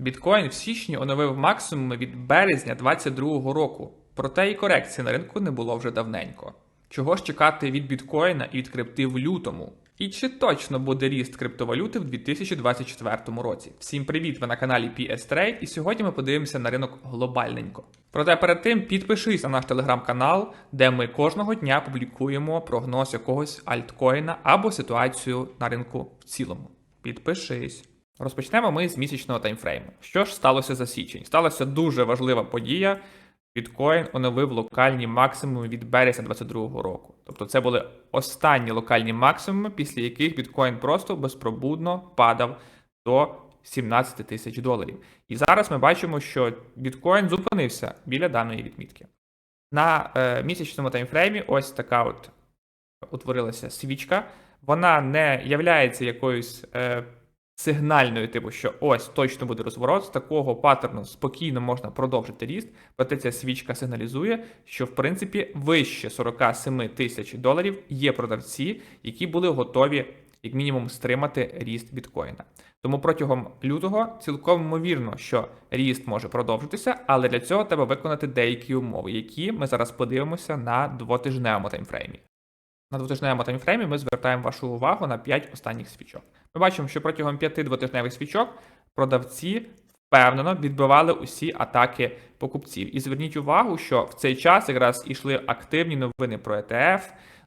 Біткоін в січні оновив максимуми від березня 2022 року, проте і корекції на ринку не було вже давненько. Чого ж чекати від біткоїна і від крипти в лютому? І чи точно буде ріст криптовалюти в 2024 році? Всім привіт! Ви на каналі PS Trade, і сьогодні ми подивимося на ринок глобальненько. Проте перед тим підпишись на наш телеграм-канал, де ми кожного дня публікуємо прогноз якогось альткоїна або ситуацію на ринку в цілому. Підпишись. Розпочнемо ми з місячного таймфрейму. Що ж сталося за січень? Сталася дуже важлива подія. Біткоін оновив локальні максимуми від березня 2022 року. Тобто це були останні локальні максимуми, після яких біткоін просто безпробудно падав до 17 тисяч доларів. І зараз ми бачимо, що біткоін зупинився біля даної відмітки. На е, місячному таймфреймі ось така от утворилася свічка. Вона не являється якоюсь е, сигнальною, типу, що ось точно буде розворот. З такого паттерну спокійно можна продовжити ріст, проте ця свічка сигналізує, що в принципі вище 47 тисяч доларів є продавці, які були готові як мінімум стримати ріст біткоїна. Тому протягом лютого цілком ймовірно, що ріст може продовжитися, але для цього треба виконати деякі умови, які ми зараз подивимося на двотижневому таймфреймі. На двотижневому таймфреймі ми звертаємо вашу увагу на 5 останніх свічок. Ми бачимо, що протягом 5 двотижневих свічок продавці впевнено відбивали усі атаки покупців. І зверніть увагу, що в цей час якраз ішли активні новини про ETF,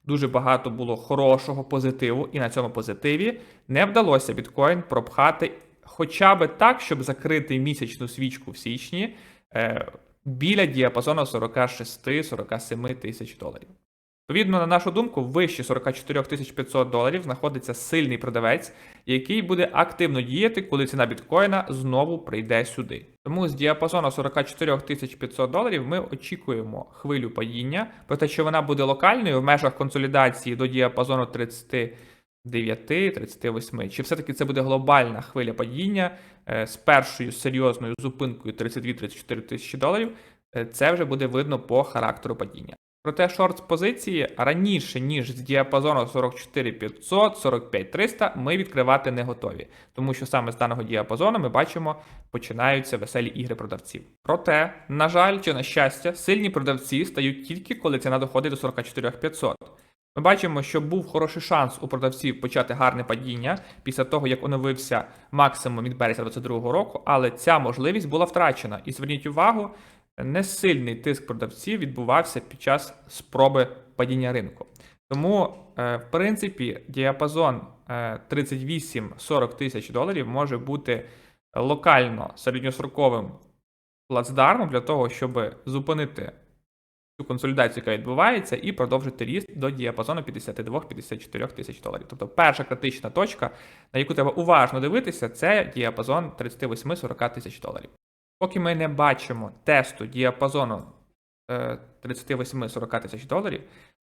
дуже багато було хорошого позитиву, і на цьому позитиві не вдалося біткоін пропхати хоча би так, щоб закрити місячну свічку в січні е, біля діапазону 46-47 тисяч доларів. Відповідно, на нашу думку, вище 44 500 доларів знаходиться сильний продавець, який буде активно діяти, коли ціна біткоїна знову прийде сюди. Тому з діапазону 44 500 доларів ми очікуємо хвилю падіння, про те, що вона буде локальною в межах консолідації до діапазону 39-38. Чи все-таки це буде глобальна хвиля падіння е, з першою серйозною зупинкою 32-34 тисячі доларів? Е, Це вже буде видно по характеру падіння. Проте шорт позиції раніше, ніж з діапазону 44 500, 45 300 ми відкривати не готові, тому що саме з даного діапазону ми бачимо, починаються веселі ігри продавців. Проте, на жаль, чи на щастя, сильні продавці стають тільки коли ціна доходить до 44 500. Ми бачимо, що був хороший шанс у продавців почати гарне падіння після того, як оновився максимум від березня 2022 року, але ця можливість була втрачена. І зверніть увагу, несильний тиск продавців відбувався під час спроби падіння ринку. Тому, е, в принципі, діапазон е, 38-40 тисяч доларів може бути локально середньостроковим плацдармом для того, щоб зупинити цю консолідацію, яка відбувається, і продовжити ріст до діапазону 52-54 тисяч доларів. Тобто перша критична точка, на яку треба уважно дивитися, це діапазон 38-40 тисяч доларів. Поки ми не бачимо тесту діапазону е, 38-40 тисяч доларів,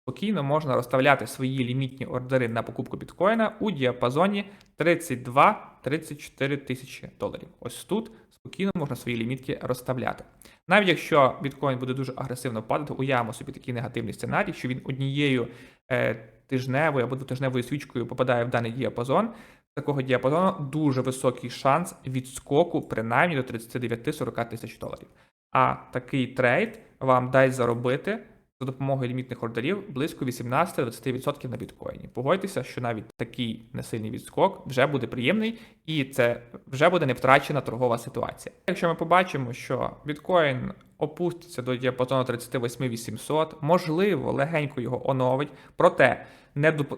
спокійно можна розставляти свої лімітні ордери на покупку біткоїна у діапазоні 32-34 тисячі доларів. Ось тут спокійно можна свої лімітки розставляти. Навіть якщо біткоін буде дуже агресивно падати, уявимо собі такий негативний сценарій, що він однією е, тижневою або двотижневою свічкою попадає в даний діапазон. Такого діапазону дуже високий шанс відскоку принаймні до 39-40 тисяч доларів. А такий трейд вам дасть заробити за допомогою лімітних ордерів близько 18-20% на біткоїні. Погодьтеся, що навіть такий несильний відскок вже буде приємний, і це вже буде не втрачена торгова ситуація. Якщо ми побачимо, що біткоін опуститься до діапазону 38 800, можливо, легенько його оновить, проте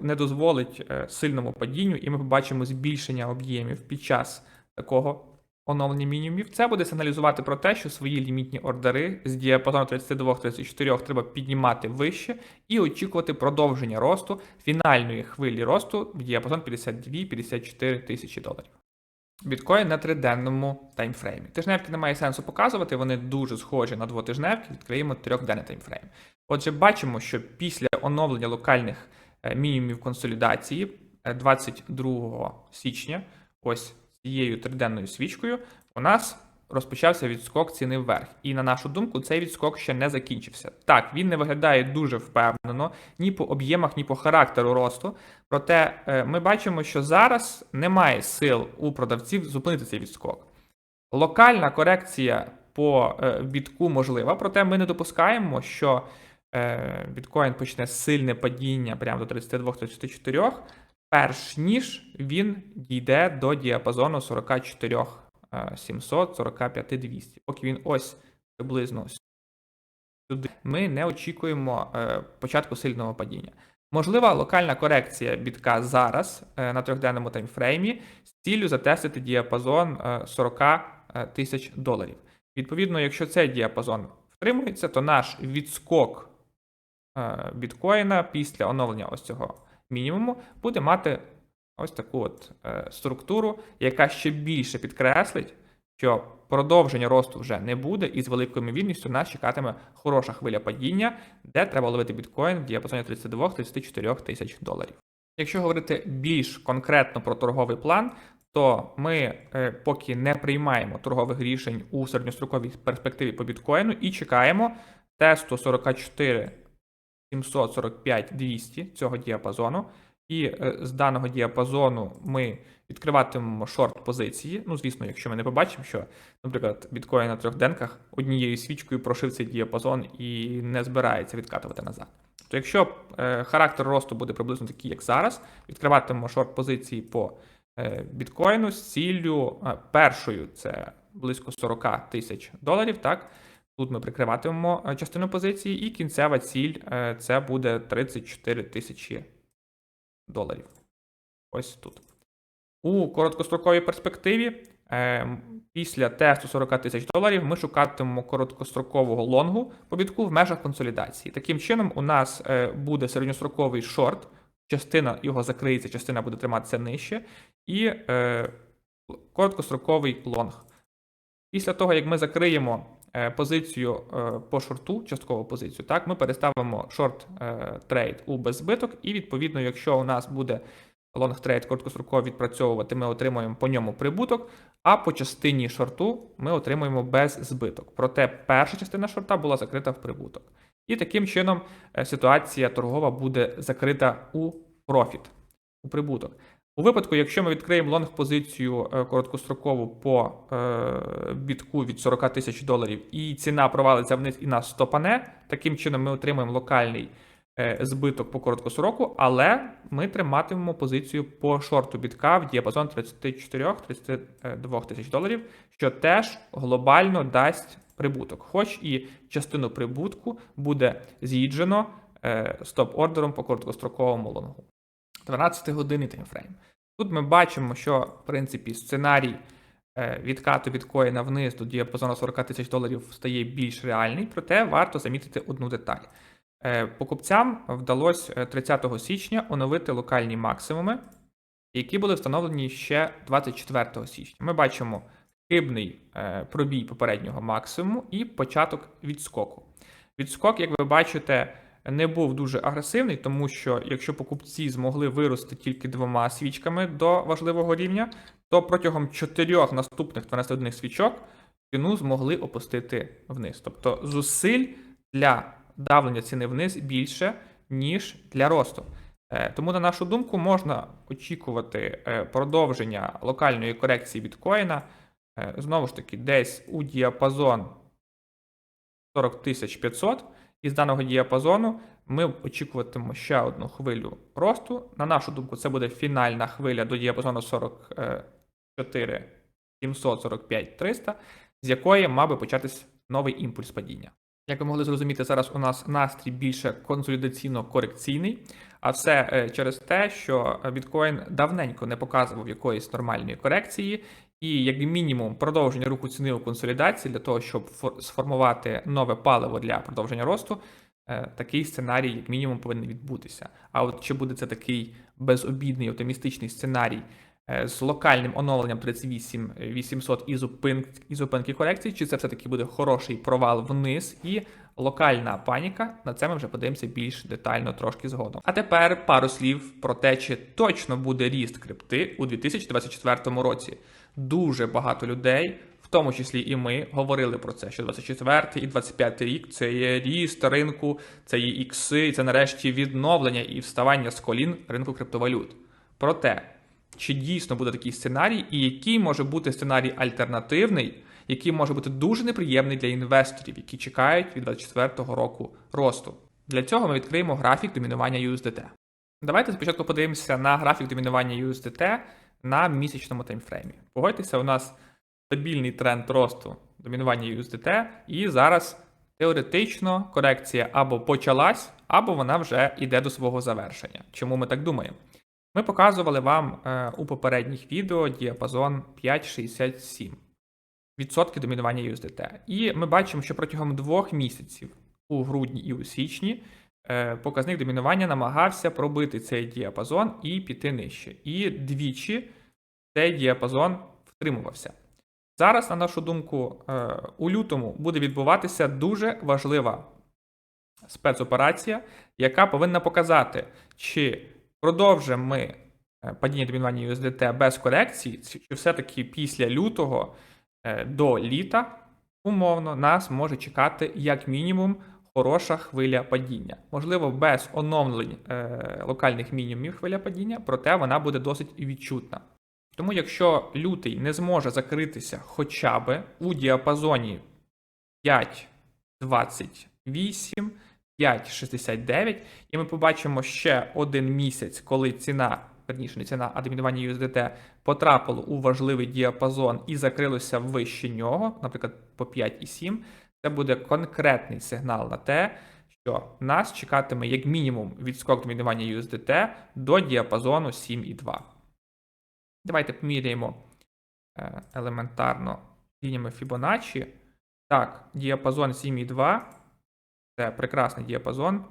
не дозволить е, сильному падінню, і ми побачимо збільшення об'ємів під час такого оновлення мінімумів. Це буде сигналізувати про те, що свої лімітні ордери з діапазону 32-34 треба піднімати вище і очікувати продовження росту фінальної хвилі росту в діапазон 52-54 тисячі доларів. Біткоін на триденному таймфреймі. Тижневки немає сенсу показувати, вони дуже схожі на двотижневки, відкриємо трьохденний таймфрейм. Отже, бачимо, що після оновлення локальних е, мінімумів консолідації е, 22 січня, ось цією триденною свічкою, у нас розпочався відскок ціни вверх. І на нашу думку, цей відскок ще не закінчився. Так, він не виглядає дуже впевнено ні по об'ємах, ні по характеру росту. Проте е, ми бачимо, що зараз немає сил у продавців зупинити цей відскок. Локальна корекція по е, бітку можлива, проте ми не допускаємо, що е, біткоін почне сильне падіння прямо до 32-34, перш ніж він дійде до діапазону 44 е, 700, 45 200. Поки він ось приблизно сюди, ми не очікуємо е, початку сильного падіння. Можлива локальна корекція бітка зараз е, на трьохденному таймфреймі з ціллю затестити діапазон е, 40 е, тисяч доларів. Відповідно, якщо цей діапазон втримується, то наш відскок біткоїна після оновлення ось цього мінімуму буде мати ось таку от е, структуру, яка ще більше підкреслить, що продовження росту вже не буде, і з великою ймовірністю нас чекатиме хороша хвиля падіння, де треба ловити біткоін в діапазоні 32-34 тисяч доларів. Якщо говорити більш конкретно про торговий план, то ми е, поки не приймаємо торгових рішень у середньостроковій перспективі по біткоїну і чекаємо тесту 44 745 200 цього діапазону. І е, з даного діапазону ми відкриватимемо шорт позиції. Ну, звісно, якщо ми не побачимо, що, наприклад, біткоін на трьох денках однією свічкою прошив цей діапазон і не збирається відкатувати назад. То якщо е, характер росту буде приблизно такий, як зараз, відкриватимемо шорт позиції по е, біткоїну з ціллю першою це близько 40 тисяч доларів. Так, тут ми прикриватимемо частину позиції, і кінцева ціль це буде 34 тисячі доларів. Ось тут. У короткостроковій перспективі е, після тесту 40 тисяч доларів ми шукатимемо короткострокового лонгу по бітку в межах консолідації. Таким чином, у нас е, буде середньостроковий шорт, частина його закриється, частина буде триматися нижче, і е, короткостроковий лонг. Після того, як ми закриємо позицію е, по шорту, часткову позицію, так, ми переставимо шорт е, трейд у беззбиток, і відповідно, якщо у нас буде лонг трейд короткостроково відпрацьовувати, ми отримуємо по ньому прибуток, а по частині шорту ми отримуємо без збиток. Проте перша частина шорта була закрита в прибуток. І таким чином е, ситуація торгова буде закрита у профіт, у прибуток. У випадку, якщо ми відкриємо лонг позицію е, короткострокову по е, бітку від 40 тисяч доларів, і ціна провалиться вниз і нас стопане, таким чином ми отримаємо локальний е, збиток по короткостроку, але ми триматимемо позицію по шорту бітка в діапазон 34-32 тисяч доларів, що теж глобально дасть прибуток. Хоч і частину прибутку буде з'їджено стоп-ордером по короткостроковому лонгу. 12-годинний таймфрейм. Тут ми бачимо, що в принципі сценарій е, відкату біткоїна вниз до діапазону 40 тисяч доларів стає більш реальний, проте варто замітити одну деталь. Е, Покупцям вдалося е, 30 січня оновити локальні максимуми, які були встановлені ще 24 січня. Ми бачимо хибний пробій попереднього максимуму і початок відскоку. Відскок, як ви бачите, не був дуже агресивний, тому що якщо покупці змогли вирости тільки двома свічками до важливого рівня, то протягом чотирьох наступних 12 свічок ціну змогли опустити вниз. Тобто зусиль для давлення ціни вниз більше, ніж для росту. Е, Тому, на нашу думку, можна очікувати е, продовження локальної корекції біткоїна е, знову ж таки десь у діапазон 40 500. І з даного діапазону ми очікуватимемо ще одну хвилю росту. На нашу думку, це буде фінальна хвиля до діапазону 44 745 300, з якої мав би початись новий імпульс падіння. Як ви могли зрозуміти, зараз у нас настрій більше консолідаційно-корекційний, а все е, через те, що біткоін давненько не показував якоїсь нормальної корекції, і як мінімум продовження руху ціни у консолідації для того, щоб фор- сформувати нове паливо для продовження росту. е, Такий сценарій, як мінімум, повинен відбутися. А от чи буде це такий безобідний оптимістичний сценарій е, з локальним оновленням 38 800 і, зупин... і зупинки корекції, чи це все-таки буде хороший провал вниз і локальна паніка? На це ми вже подивимося більш детально трошки згодом. А тепер пару слів про те, чи точно буде ріст крипти у 2024 році. Дуже багато людей. В тому числі і ми говорили про це, що 24 і 25 рік це є ріст ринку, це є ікси, це нарешті відновлення і вставання з колін ринку криптовалют. Проте, чи дійсно буде такий сценарій, і який може бути сценарій альтернативний, який може бути дуже неприємний для інвесторів, які чекають від 2024 року росту. Для цього ми відкриємо графік домінування USDT. Давайте спочатку подивимося на графік домінування USDT на місячному таймфреймі. Погодьтеся, у нас стабільний тренд росту домінування USDT, і зараз теоретично корекція або почалась, або вона вже йде до свого завершення. Чому ми так думаємо? Ми показували вам е, у попередніх відео діапазон 5,67 відсотки домінування USDT. І ми бачимо, що протягом двох місяців у грудні і у січні е, показник домінування намагався пробити цей діапазон і піти нижче. І двічі цей діапазон втримувався. Зараз, на нашу думку, е, у лютому буде відбуватися дуже важлива спецоперація, яка повинна показати, чи продовжимо ми е, падіння домінування USDT без корекції, чи все-таки після лютого до літа, умовно, нас може чекати як мінімум хороша хвиля падіння. Можливо, без оновлень е, локальних мінімумів хвиля падіння, проте вона буде досить відчутна. Тому, якщо лютий не зможе закритися хоча б у діапазоні 5,28, 5,69, і ми побачимо ще один місяць, коли ціна, верніше ціна, домінування USDT потрапило у важливий діапазон і закрилося вище нього, наприклад, по 5,7, це буде конкретний сигнал на те, що нас чекатиме як мінімум відскок домінування USDT до діапазону 7,2. Давайте поміряємо е, елементарно лініями Fibonacci. Так, діапазон 7,2 це прекрасний діапазон,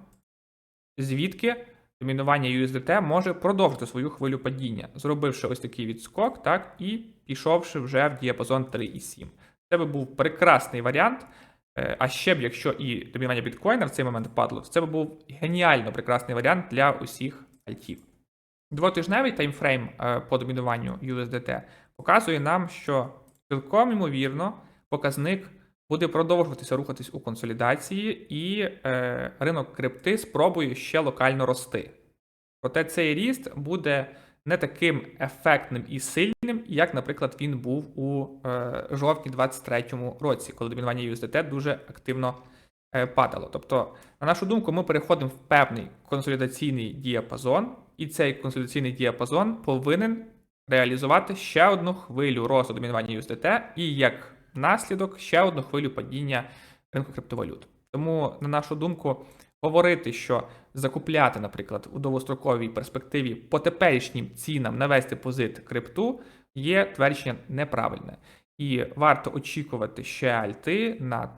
звідки домінування USDT може продовжити свою хвилю падіння, зробивши ось такий відскок, так, і пішовши вже в діапазон 3,7. Це би був прекрасний варіант. Е, А ще б, якщо і домінування біткоїна в цей момент падало, це б був геніально прекрасний варіант для усіх альтів. Двотижневий таймфрейм е, по домінуванню USDT показує нам, що цілком ймовірно показник буде продовжуватися рухатись у консолідації, і е, ринок крипти спробує ще локально рости. Проте цей ріст буде не таким ефектним і сильним, як, наприклад, він був у е, жовтні 2023 році, коли домінування USDT дуже активно е, падало. Тобто, на нашу думку, ми переходимо в певний консолідаційний діапазон, і цей консолідаційний діапазон повинен реалізувати ще одну хвилю росту домінування USDT і як наслідок ще одну хвилю падіння ринку криптовалют. Тому, на нашу думку, говорити, що закупляти, наприклад, у довгостроковій перспективі по теперішнім цінам навести позит крипту є твердження неправильне. І варто очікувати ще альти на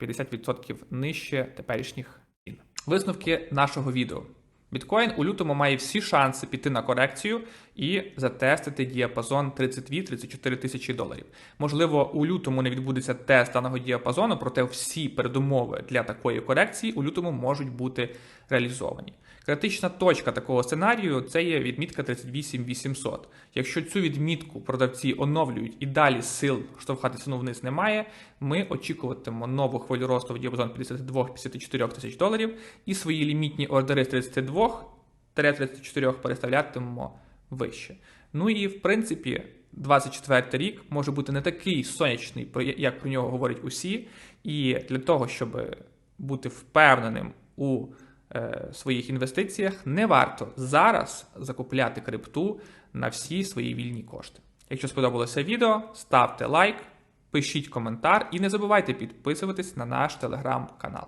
30-50% нижче теперішніх цін. Висновки нашого відео. Біткоін у лютому має всі шанси піти на корекцію і затестити діапазон 32-34 тисячі доларів. Можливо, у лютому не відбудеться тест даного діапазону, проте всі передумови для такої корекції у лютому можуть бути реалізовані. Критична точка такого сценарію це є відмітка 38800. Якщо цю відмітку продавці оновлюють і далі сил штовхати ціну вниз немає, ми очікуватимемо нову хвилю росту в діапазон 52-54 тисяч доларів і свої лімітні ордери з 32-34 переставлятимемо вище. Ну і в принципі. 24 рік може бути не такий сонячний, як про нього говорять усі, і для того, щоб бути впевненим у е, своїх інвестиціях, не варто зараз закупляти крипту на всі свої вільні кошти. Якщо сподобалося відео, ставте лайк, пишіть коментар і не забувайте підписуватись на наш телеграм-канал.